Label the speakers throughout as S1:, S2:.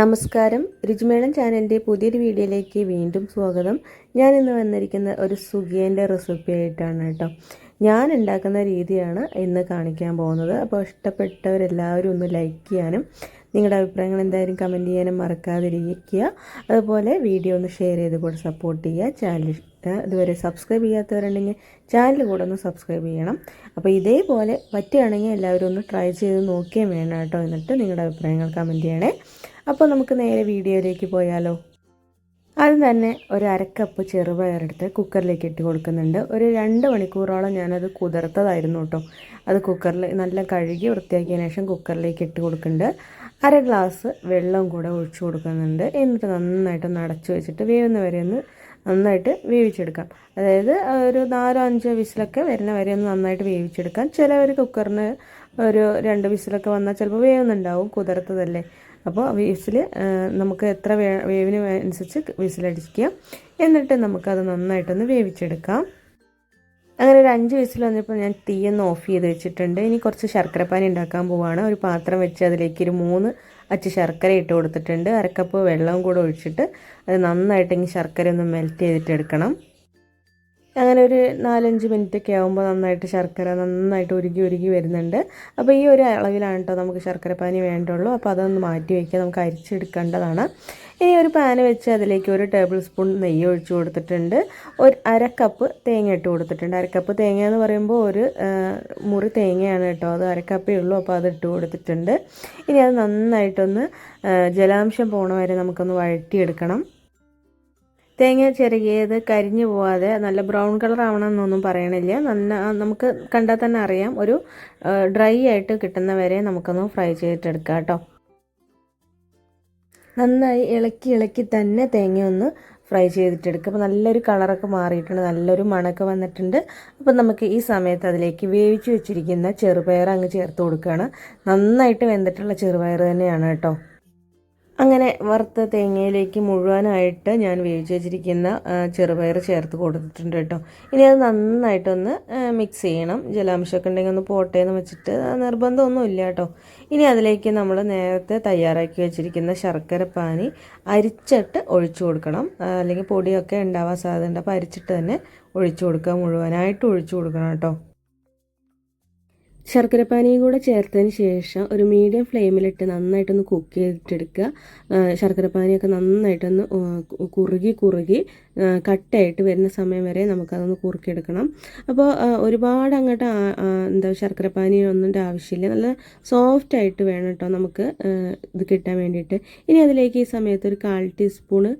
S1: നമസ്കാരം. രുചിമേളം ചാനലിന്റെ പുതിയൊരു വീഡിയോയിലേക്ക് വീണ്ടും സ്വാഗതം. ഞാൻ ഇന്ന് വന്നിരിക്കുന്ന ഒരു സുഖിയന്റെ റെസിപ്പി ആയിട്ടാണ് കേട്ടോ. ഞാൻ ഉണ്ടാക്കുന്ന രീതിയാണ് ഇന്ന് കാണിക്കാൻ പോകുന്നത്. അപ്പോൾ ഇഷ്ടപ്പെട്ടവരെല്ലാവരും ഒന്ന് ലൈക്ക് ചെയ്യാനും നിങ്ങളുടെ അഭിപ്രായങ്ങൾ എന്തായാലും കമന്റ് ചെയ്യാനും മറക്കാതിരിക്കുക. അതുപോലെ വീഡിയോ ഒന്ന് ഷെയർ ചെയ്ത് കൂടെ സപ്പോർട്ട് ചെയ്യുക. ചാനൽ ഇതുവരെ സബ്സ്ക്രൈബ് ചെയ്യാത്തവരുണ്ടെങ്കിൽ ചാനൽ കൂടെ ഒന്ന് സബ്സ്ക്രൈബ് ചെയ്യണം. അപ്പോൾ ഇതേപോലെ പറ്റുകയാണെങ്കിൽ എല്ലാവരും ഒന്ന് ട്രൈ ചെയ്ത് നോക്കിയേ വേണം കേട്ടോ എന്നിട്ട് നിങ്ങളുടെ അഭിപ്രായങ്ങൾ കമന്റ് ചെയ്യണേ. അപ്പോൾ നമുക്ക് നേരെ വീഡിയോയിലേക്ക് പോയാലോ. ആദ്യം തന്നെ ഒരു അരക്കപ്പ് ചെറുപയറെടുത്ത് കുക്കറിലേക്ക് ഇട്ട് കൊടുക്കുന്നുണ്ട്. ഒരു രണ്ട് മണിക്കൂറോളം ഞാനത് കുതിർത്തതായിരുന്നു കേട്ടോ. അത് കുക്കറിൽ നല്ല കഴുകി വൃത്തിയാക്കിയതിന് ശേഷം കുക്കറിലേക്ക് ഇട്ട് കൊടുക്കുന്നുണ്ട്. അര ഗ്ലാസ് വെള്ളം കൂടെ ഒഴിച്ചു കൊടുക്കുന്നുണ്ട്. എന്നിട്ട് നന്നായിട്ട് ഒന്ന് അടച്ചു വെച്ചിട്ട് വേവുന്ന വരെ ഒന്ന് നന്നായിട്ട് വേവിച്ചെടുക്കാം. അതായത് ഒരു നാലോ അഞ്ചോ വിസിലൊക്കെ വരുന്ന വരെ ഒന്ന് നന്നായിട്ട് വേവിച്ചെടുക്കാം. ചിലവർ കുക്കറിന് ഒരു രണ്ട് വിസിലൊക്കെ വന്നാൽ ചിലപ്പോൾ വേവുന്നുണ്ടാവും കുതിർത്തതല്ലേ. അപ്പോൾ വിസിൽ നമുക്ക് എത്ര വേ വേവിന് അനുസരിച്ച് വിസിലടിക്കുക. എന്നിട്ട് നമുക്കത് നന്നായിട്ടൊന്ന് വേവിച്ചെടുക്കാം. അങ്ങനെ ഒരു അഞ്ച് വിസിൽ വന്നപ്പോൾ ഞാൻ തീയൊന്ന് ഓഫ് ചെയ്ത് വെച്ചിട്ടുണ്ട്. ഇനി കുറച്ച് ശർക്കരപ്പാനി ഉണ്ടാക്കാൻ പോവുകയാണ് ഒരു പാത്രം വെച്ച് അതിലേക്ക് ഒരു മൂന്ന് അച്ച് ശർക്കര ഇട്ട് കൊടുത്തിട്ടുണ്ട്. അരക്കപ്പ് വെള്ളവും കൂടെ ഒഴിച്ചിട്ട് അത് നന്നായിട്ട് ഇങ്ങനെ ശർക്കര ഒന്ന് മെൽറ്റ് ചെയ്തിട്ട് എടുക്കണം അങ്ങനെ ഒരു നാലഞ്ച് മിനിറ്റ് ഒക്കെ ആകുമ്പോൾ നന്നായിട്ട് ശർക്കര നന്നായിട്ട് ഉരുകി ഉരുകി വരുന്നുണ്ട്. അപ്പോൾ ഈ ഒരു അളവിലാണ് കേട്ടോ നമുക്ക് ശർക്കര പാനി വേണ്ടുള്ളൂ. അപ്പോൾ അതൊന്ന് മാറ്റി വയ്ക്കുക നമുക്ക് അരിച്ചെടുക്കേണ്ടതാണ്. ഇനി ഒരു പാന് വെച്ച് അതിലേക്ക് ഒരു ടേബിൾ സ്പൂൺ നെയ്യ് ഒഴിച്ചു കൊടുത്തിട്ടുണ്ട്. ഒരു അര കപ്പ് തേങ്ങ ഇട്ട് കൊടുത്തിട്ടുണ്ട്. അരക്കപ്പ് തേങ്ങ എന്ന് പറയുമ്പോൾ ഒരു മുറി തേങ്ങയാണ് കേട്ടോ അത് അരക്കപ്പേ ഉള്ളൂ. അപ്പോൾ അത് ഇട്ട് കൊടുത്തിട്ടുണ്ട്. ഇനി അത് നന്നായിട്ടൊന്ന് ജലാംശം പോണ വരെ നമുക്കൊന്ന് വഴറ്റിയെടുക്കണം. തേങ്ങ ചെറുകിയത് കരിഞ്ഞു പോവാതെ നല്ല ബ്രൗൺ കളർ ആവണമെന്നൊന്നും പറയണില്ല നല്ല നമുക്ക് കണ്ടാൽ തന്നെ അറിയാം. ഒരു ഡ്രൈ ആയിട്ട് കിട്ടുന്ന വരെ നമുക്കൊന്ന് ഫ്രൈ ചെയ്തിട്ടെടുക്കാം കേട്ടോ. നന്നായി ഇളക്കി ഇളക്കി തന്നെ തേങ്ങ ഒന്ന് ഫ്രൈ ചെയ്തിട്ടെടുക്കുക അപ്പോൾ നല്ലൊരു കളറൊക്കെ മാറിയിട്ടുണ്ട്. നല്ലൊരു മണമൊക്കെ വന്നിട്ടുണ്ട്. അപ്പോൾ നമുക്ക് ഈ സമയത്ത് അതിലേക്ക് വേവിച്ച് വെച്ചിരിക്കുന്ന ചെറുപയർ അങ്ങ് ചേർത്ത് കൊടുക്കുകയാണ്. നന്നായിട്ട് വെന്തിട്ടുള്ള ചെറുപയർ തന്നെയാണ് കേട്ടോ. അങ്ങനെ വറുത്ത തേങ്ങയിലേക്ക് മുഴുവനായിട്ട് ഞാൻ വേവിച്ച് വെച്ചിരിക്കുന്ന ചെറുപയർ ചേർത്ത് കൊടുത്തിട്ടുണ്ട് കേട്ടോ. ഇനി അത് നന്നായിട്ടൊന്ന് മിക്സ് ചെയ്യണം. ജലാംശമൊക്കെ ഉണ്ടെങ്കിൽ ഒന്ന് പോട്ടെ എന്ന് വെച്ചിട്ട് നിർബന്ധമൊന്നുമില്ല കേട്ടോ. ഇനി അതിലേക്ക് നമ്മൾ നേരത്തെ തയ്യാറാക്കി വെച്ചിരിക്കുന്ന ശർക്കര പാനി അരിച്ചിട്ട് ഒഴിച്ചു കൊടുക്കണം. അല്ലെങ്കിൽ പൊടിയൊക്കെ ഉണ്ടാവാൻ സാധ്യതയുണ്ട്. അപ്പോൾ അരിച്ചിട്ട് തന്നെ ഒഴിച്ചു കൊടുക്കുക. മുഴുവനായിട്ട് ഒഴിച്ചു കൊടുക്കണം കേട്ടോ. ശർക്കരപ്പാനിയും കൂടെ ചേർത്തതിന് ശേഷം ഒരു മീഡിയം ഫ്ലെയിമിലിട്ട് നന്നായിട്ടൊന്ന് കുക്ക് ചെയ്തിട്ടെടുക്കുക. ശർക്കരപ്പാനിയൊക്കെ നന്നായിട്ടൊന്ന് കുറുകി കുറുകി കട്ടായിട്ട് വരുന്ന സമയം വരെ നമുക്കതൊന്ന് കുറുക്കിയെടുക്കണം. അപ്പോൾ ഒരുപാട് അങ്ങോട്ട് എന്താ ശർക്കരപ്പാനി ആവശ്യമില്ല. നല്ല സോഫ്റ്റ് ആയിട്ട് വേണം കേട്ടോ നമുക്ക് ഇത് കിട്ടാൻ വേണ്ടിയിട്ട്. ഇനി അതിലേക്ക് ഈ സമയത്ത് ഒരു കാൽ ടീസ്പൂണ്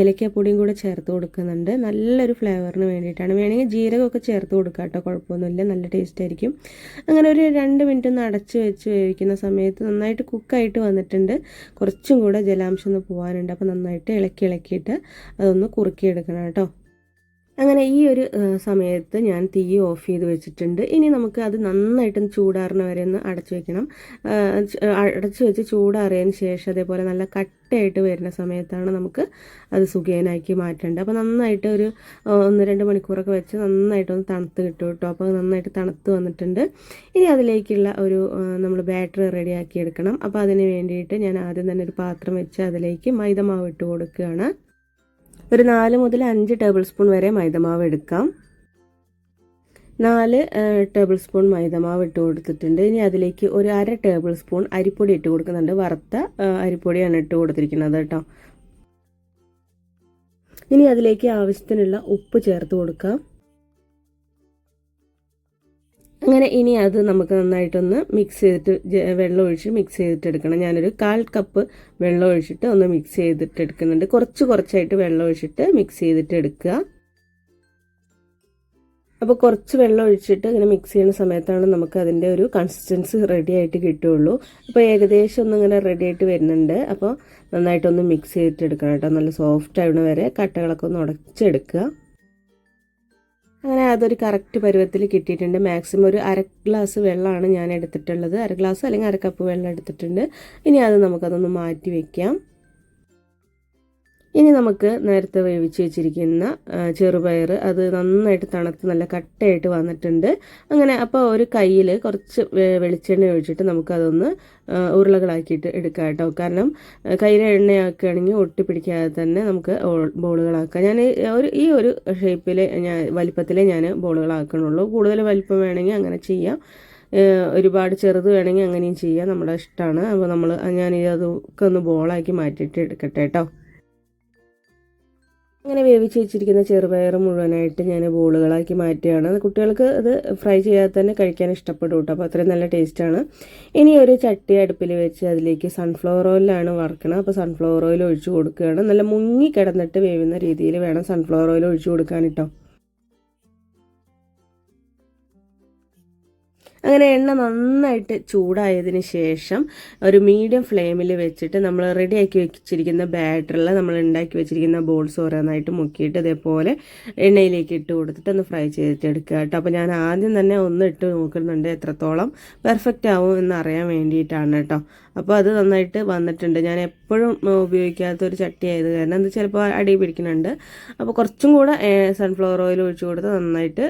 S1: ഏലക്കപ്പൊടിയും കൂടെ ചേർത്ത് കൊടുക്കുന്നുണ്ട്. നല്ലൊരു ഫ്ലേവറിന് വേണ്ടിയിട്ടാണ്. വേണമെങ്കിൽ ജീരകമൊക്കെ ചേർത്ത് കൊടുക്കാം കേട്ടോ. കുഴപ്പമൊന്നുമില്ല. നല്ല ടേസ്റ്റ് ആയിരിക്കും. അങ്ങനെ ഒരു രണ്ട് മിനിറ്റ് ഒന്ന് അടച്ച് വെച്ച് വേവിക്കുന്ന സമയത്ത് നന്നായിട്ട് കുക്കായിട്ട് വന്നിട്ടുണ്ട്. കുറച്ചും കൂടെ ജലാംശം ഒന്ന് പോകാനുണ്ട് അപ്പോൾ നന്നായിട്ട് ഇളക്കി ഇളക്കിയിട്ട് അതൊന്ന് കുറുക്കിയെടുക്കണം കേട്ടോ. അങ്ങനെ ഈ ഒരു സമയത്ത് ഞാൻ തീ ഓഫ് ചെയ്ത് വെച്ചിട്ടുണ്ട്. ഇനി നമുക്ക് അത് നന്നായിട്ടൊന്ന് ചൂടാറുന്ന വരെ ഒന്ന് അടച്ചു വെക്കണം. അടച്ചു വെച്ച് ചൂടാറിയതിന് ശേഷം അതേപോലെ നല്ല കട്ടയായിട്ട് വരുന്ന സമയത്താണ് നമുക്ക് അത് സുഖേനാക്കി മാറ്റേണ്ടത്. അപ്പോൾ നന്നായിട്ട് ഒരു ഒന്ന് രണ്ട് മണിക്കൂറൊക്കെ വെച്ച് നന്നായിട്ടൊന്ന് തണുത്ത് കിട്ടും കേട്ടോ. അപ്പോൾ നന്നായിട്ട് തണുത്ത് വന്നിട്ടുണ്ട്. ഇനി അതിലേക്കുള്ള ഒരു നമ്മൾ ബാറ്ററി റെഡിയാക്കി എടുക്കണം. അപ്പോൾ അതിന് വേണ്ടിയിട്ട് ഞാൻ ആദ്യം തന്നെ ഒരു പാത്രം വെച്ച് അതിലേക്ക് മൈദമാവ് ഇട്ട് കൊടുക്കുകയാണ്. ഒരു നാല് മുതൽ അഞ്ച് ടേബിൾ സ്പൂൺ വരെ മൈദമാവ് എടുക്കാം. നാല് ടേബിൾ സ്പൂൺ മൈദമാവ് ഇട്ട് കൊടുത്തിട്ടുണ്ട്. ഇനി അതിലേക്ക് ഒരു അര ടേബിൾ സ്പൂൺ അരിപ്പൊടി ഇട്ട് കൊടുക്കുന്നുണ്ട്. വറുത്ത അരിപ്പൊടിയാണ് ഇട്ട് കൊടുത്തിരിക്കുന്നത് കേട്ടോ. ഇനി അതിലേക്ക് ആവശ്യത്തിനുള്ള ഉപ്പ് ചേർത്ത് കൊടുക്കാം. അങ്ങനെ ഇനി അത് നമുക്ക് നന്നായിട്ടൊന്ന് മിക്സ് ചെയ്തിട്ട് വെള്ളം ഒഴിച്ച് മിക്സ് ചെയ്തിട്ടെടുക്കണം. ഞാനൊരു കാൽ കപ്പ് വെള്ളം ഒഴിച്ചിട്ട് ഒന്ന് മിക്സ് ചെയ്തിട്ട് എടുക്കുന്നുണ്ട് കുറച്ച് കുറച്ചായിട്ട് വെള്ളം ഒഴിച്ചിട്ട് മിക്സ് ചെയ്തിട്ട് എടുക്കുക അപ്പോൾ കുറച്ച് വെള്ളം ഒഴിച്ചിട്ട് ഇങ്ങനെ മിക്സ് ചെയ്യുന്ന സമയത്താണ് നമുക്ക് അതിന്റെ ഒരു കൺസിസ്റ്റൻസി റെഡി ആയിട്ട് കിട്ടുകയുള്ളൂ. അപ്പോൾ ഏകദേശം ഒന്നും ഇങ്ങനെ റെഡി ആയിട്ട് വരുന്നുണ്ട്. അപ്പോൾ നന്നായിട്ടൊന്ന് മിക്സ് ചെയ്തിട്ട് എടുക്കണം കേട്ടോ. നല്ല സോഫ്റ്റ് ആവുന്ന വരെ കട്ടകളൊക്കെ ഒന്ന് ഉടച്ചെടുക്കുക. അങ്ങനെ അതൊരു കറക്റ്റ് പരുവത്തിൽ കിട്ടിയിട്ടുണ്ട്. മാക്സിമം ഒരു അര ഗ്ലാസ് വെള്ളമാണ് ഞാൻ എടുത്തിട്ടുള്ളത്. അര ഗ്ലാസ് അല്ലെങ്കിൽ അര കപ്പ് വെള്ളം എടുത്തിട്ടുണ്ട്. ഇനി അത് നമുക്കതൊന്ന് മാറ്റി വയ്ക്കാം ഇനി നമുക്ക് നേരത്തെ വേവിച്ച് വെച്ചിരിക്കുന്ന ചെറുപയർ അത് നന്നായിട്ട് തണുത്ത് നല്ല കട്ടയായിട്ട് വന്നിട്ടുണ്ട്. അങ്ങനെ അപ്പോൾ ഒരു കയ്യിൽ കുറച്ച് വെളിച്ചെണ്ണ ഒഴിച്ചിട്ട് നമുക്കതൊന്ന് ഉരുളകളാക്കിയിട്ട് എടുക്കാം കേട്ടോ. കാരണം കയ്യിലെ എണ്ണയാക്കുകയാണെങ്കിൽ ഒട്ടിപ്പിടിക്കാതെ തന്നെ നമുക്ക് ബോളുകളാക്കാം. ഞാൻ ഒരു ഈ ഒരു ഷേപ്പിൽ ഞാൻ വലിപ്പത്തിലേ ഞാൻ ബോളുകളാക്കണുള്ളൂ. കൂടുതൽ വലിപ്പം വേണമെങ്കിൽ അങ്ങനെ ചെയ്യാം. ഒരുപാട് ചെറുത് വേണമെങ്കിൽ അങ്ങനെയും ചെയ്യാം. നമ്മുടെ ഇഷ്ടമാണ് അപ്പോൾ നമ്മൾ ഞാൻ അതൊക്കെ ഒന്ന് ബോളാക്കി മാറ്റിയിട്ട് എടുക്കട്ടെ കേട്ടോ. അങ്ങനെ വേവിച്ച് വെച്ചിരിക്കുന്ന ചെറുപയർ മുഴുവനായിട്ട് ഞാൻ ബോളുകളാക്കി മാറ്റുകയാണ്. കുട്ടികൾക്ക് അത് ഫ്രൈ ചെയ്യാതെ തന്നെ കഴിക്കാൻ ഇഷ്ടപ്പെടും കേട്ടോ. അപ്പോൾ അത്രയും നല്ല ടേസ്റ്റാണ് ഇനി ഒരു ചട്ടി അടുപ്പിൽ വെച്ച് അതിലേക്ക് സൺഫ്ലവർ ഓയിലാണ് വറക്കണം അപ്പോൾ സൺഫ്ലവർ ഓയിൽ ഒഴിച്ചു കൊടുക്കുകയാണ്. നല്ല മുങ്ങി കിടന്നിട്ട് വേവുന്ന രീതിയിൽ വേണം സൺഫ്ലവർ ഓയിൽ ഒഴിച്ചു കൊടുക്കാൻ കേട്ടോ. അങ്ങനെ എണ്ണ നന്നായിട്ട് ചൂടായതിന് ശേഷം ഒരു മീഡിയം ഫ്ലെയിമിൽ വെച്ചിട്ട് നമ്മൾ റെഡിയാക്കി വെച്ചിരിക്കുന്ന ബാറ്ററിൽ നമ്മൾ ഉണ്ടാക്കി വെച്ചിരിക്കുന്ന ബോൾസ് ഓരോന്നായിട്ട് മുക്കിയിട്ട് ഇതേപോലെ എണ്ണയിലേക്ക് ഇട്ട് കൊടുത്തിട്ട് ഒന്ന് ഫ്രൈ ചെയ്തിട്ട് എടുക്കുക കേട്ടോ. അപ്പോൾ ഞാൻ ആദ്യം തന്നെ ഒന്ന് ഇട്ട് നോക്കുന്നുണ്ട് എത്രത്തോളം പെർഫെക്റ്റ് ആവും എന്ന് അറിയാൻ വേണ്ടിയിട്ടാണ് കേട്ടോ. അപ്പോൾ അത് നന്നായിട്ട് വന്നിട്ടുണ്ട്. ഞാൻ എപ്പോഴും ഉപയോഗിക്കാത്ത ഒരു ചട്ടി ആയത് കാരണം അത് ചിലപ്പോൾ അടി പിടിക്കുന്നുണ്ട്. അപ്പോൾ കുറച്ചും കൂടെ സൺഫ്ലവർ ഓയിൽ ഒഴിച്ചു കൊടുത്ത് നന്നായിട്ട്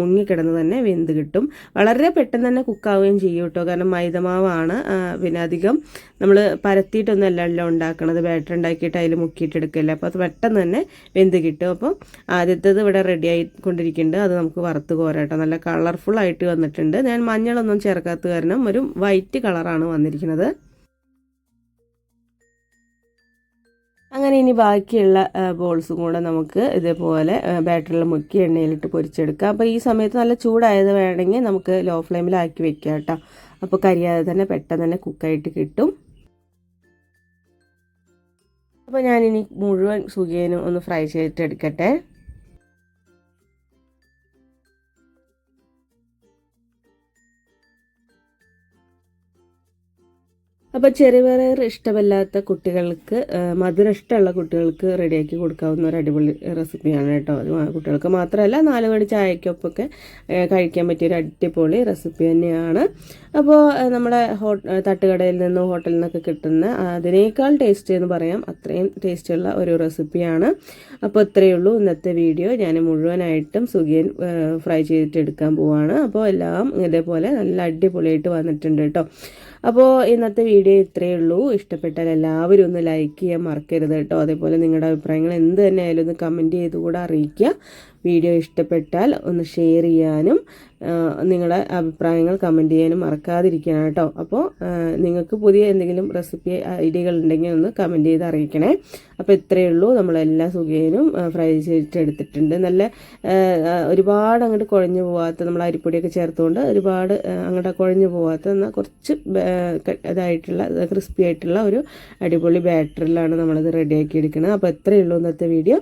S1: മുങ്ങിക്കിടന്ന് തന്നെ വെന്ത് കിട്ടും. വളരെ പെട്ടെന്ന് തന്നെ കുക്കാവുകയും ചെയ്യും കേട്ടോ. കാരണം മൈദമാവാണ് പിന്നെ അധികം നമ്മൾ പരത്തിയിട്ടൊന്നും അല്ലല്ലോ ഉണ്ടാക്കണത്. ബാറ്റർ ഉണ്ടാക്കിയിട്ട് അതിൽ മുക്കിയിട്ടെടുക്കില്ല. അപ്പോൾ അത് പെട്ടെന്ന് തന്നെ വെന്ത് കിട്ടും. അപ്പോൾ ആദ്യത്തേത് ഇവിടെ റെഡി ആയിക്കൊണ്ടിരിക്കുന്നുണ്ട്. അത് നമുക്ക് വറുത്ത് കോരാട്ടോ നല്ല കളർഫുൾ ആയിട്ട് വന്നിട്ടുണ്ട്. ഞാൻ മഞ്ഞളൊന്നും ചേർക്കാത്ത കാരണം ഒരു വൈറ്റ് കളറാണ് വന്നിരിക്കുന്നത്. അങ്ങനെ ഇനി ബാക്കിയുള്ള ബോൾസും കൂടെ നമുക്ക് ഇതേപോലെ ബാറ്ററിൽ മുക്കി എണ്ണയിലിട്ട് പൊരിച്ചെടുക്കാം. അപ്പോൾ ഈ സമയത്ത് നല്ല ചൂടായത് വേണമെങ്കിൽ നമുക്ക് ലോ ഫ്ലെയിമിലാക്കി വെക്കാം കേട്ടോ. അപ്പോൾ കരിയാതെ തന്നെ പെട്ടെന്ന് തന്നെ കുക്കായിട്ട് കിട്ടും. അപ്പോൾ ഞാനിനി മുഴുവൻ സുഖിയനും ഒന്ന് ഫ്രൈ ചെയ്തിട്ടെടുക്കട്ടെ അപ്പോൾ ചെറുപയർ ഇഷ്ടമല്ലാത്ത കുട്ടികൾക്ക് മധുരം ഇഷ്ടമുള്ള കുട്ടികൾക്ക് റെഡിയാക്കി കൊടുക്കാവുന്ന ഒരു അടിപൊളി റെസിപ്പിയാണ് കേട്ടോ. അത് കുട്ടികൾക്ക് മാത്രമല്ല നാല് മണി ചായക്കൊപ്പൊക്കെ കഴിക്കാൻ പറ്റിയ ഒരു അടിപൊളി റെസിപ്പി തന്നെയാണ്. അപ്പോൾ നമ്മുടെ തട്ടുകടയിൽ നിന്നും ഹോട്ടലിൽ നിന്നൊക്കെ കിട്ടുന്ന അതിനേക്കാൾ ടേസ്റ്റ് എന്ന് പറയാം അത്രയും ടേസ്റ്റുള്ള ഒരു റെസിപ്പിയാണ്. അപ്പോൾ ഇത്രയേ ഉള്ളൂ ഇന്നത്തെ വീഡിയോ. ഞാൻ മുഴുവനായിട്ടും സുഖിയൻ ഫ്രൈ ചെയ്തിട്ട് എടുക്കാൻ പോവാണ്. അപ്പോൾ എല്ലാം ഇതേപോലെ നല്ല അടിപൊളിയായിട്ട് വന്നിട്ടുണ്ട് കേട്ടോ. അപ്പോൾ ഇന്നത്തെ വീഡിയോ ഇത്രയേ ഉള്ളൂ. ഇഷ്ടപ്പെട്ടാൽ എല്ലാവരും ഒന്ന് ലൈക്ക് ചെയ്യാൻ മറക്കരുത് കേട്ടോ. അതേപോലെ നിങ്ങളുടെ അഭിപ്രായങ്ങൾ എന്ത് തന്നെ ആയാലും ഒന്ന് കമന്റ് ചെയ്തുകൂടെ അറിയിക്കുക. വീഡിയോ ഇഷ്ടപ്പെട്ടാൽ ഒന്ന് ഷെയർ ചെയ്യാനും നിങ്ങളുടെ അഭിപ്രായങ്ങൾ കമന്റ് ചെയ്യാനും മറക്കാതിരിക്കണം കേട്ടോ. അപ്പോൾ നിങ്ങൾക്ക് പുതിയ എന്തെങ്കിലും റെസിപ്പി ഐഡിയകൾ ഉണ്ടെങ്കിൽ ഒന്ന് കമന്റ് ചെയ്ത് അറിയിക്കണേ. അപ്പോൾ ഇത്രയേ ഉള്ളൂ. നമ്മളെല്ലാ സുഖേനും ഫ്രൈ ചെയ്തിട്ടെടുത്തിട്ടുണ്ട് നല്ല ഒരുപാട് അങ്ങോട്ട് കുഴഞ്ഞു പോവാത്ത നമ്മൾ അരിപ്പൊടിയൊക്കെ ചേർത്തുകൊണ്ട് ഒരുപാട് അങ്ങോട്ട് കുഴഞ്ഞു പോവാത്ത എന്നാൽ കുറച്ച് ഇതായിട്ടുള്ള ക്രിസ്പി ആയിട്ടുള്ള ഒരു അടിപൊളി ബാറ്ററിലാണ് നമ്മളിത് റെഡിയാക്കി എടുക്കുന്നത് അപ്പോൾ ഇത്രയേ ഉള്ളൂ ഇന്നത്തെ വീഡിയോ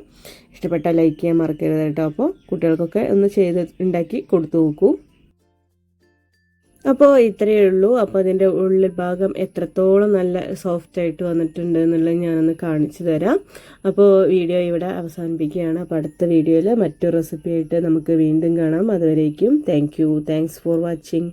S1: ഇഷ്ടപ്പെട്ടാൽ ലൈക്ക് ചെയ്യാൻ മറക്കരുത് കേട്ടോ. അപ്പോൾ കുട്ടികൾക്കൊക്കെ ഒന്ന് ചെയ്ത് ഉണ്ടാക്കി കൊടുത്തു നോക്കൂ. അപ്പോൾ ഇത്രയേ ഉള്ളൂ. അപ്പോൾ അതിന്റെ ഉള്ളിൽ ഭാഗം എത്രത്തോളം നല്ല സോഫ്റ്റ് ആയിട്ട് വന്നിട്ടുണ്ട് എന്നുള്ളത് ഞാനൊന്ന് കാണിച്ചു തരാം. അപ്പോൾ വീഡിയോ ഇവിടെ അവസാനിപ്പിക്കുകയാണ്. അപ്പോൾ അടുത്ത വീഡിയോയിൽ മറ്റൊരു റെസിപ്പി ആയിട്ട് നമുക്ക് വീണ്ടും കാണാം. അതുവരേക്കും thank you thanks for watching